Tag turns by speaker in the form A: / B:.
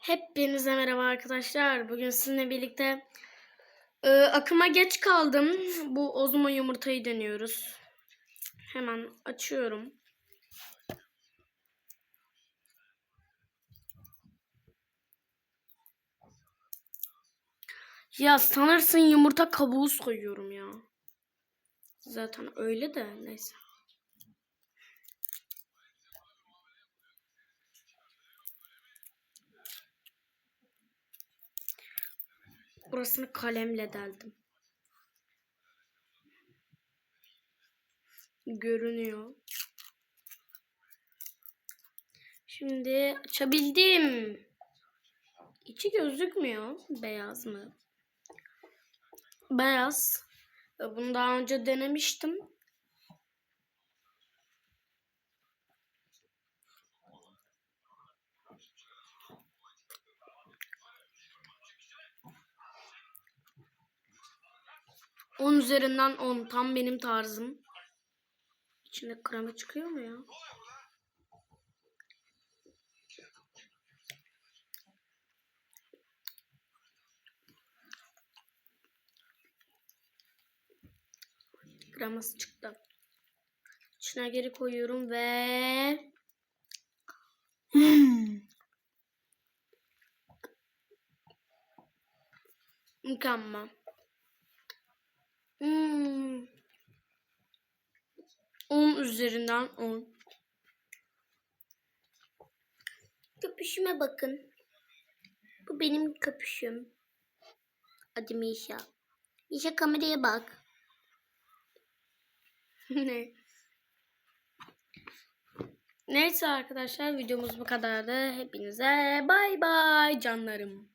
A: Hepinize merhaba arkadaşlar. Bugün sizinle birlikte e, akıma geç kaldım. Bu ozma yumurtayı deniyoruz. Hemen açıyorum. Ya sanırsın yumurta kabuğu soyuyorum ya. Zaten öyle de neyse. Burasını kalemle deldim. Görünüyor. Şimdi açabildim. İçi gözükmüyor. Beyaz mı? Beyaz. Bunu daha önce denemiştim. On üzerinden 10. Tam benim tarzım. İçinde krema çıkıyor mu ya? Kreması çıktı. İçine geri koyuyorum ve... Hmm. Mükemmel. Hmm. 10 üzerinden 10. Köpüşüme bakın. Bu benim köpüşüm. Adı Mişa. Mişa kameraya bak. ne? Neyse arkadaşlar videomuz bu kadardı. Hepinize bay bay canlarım.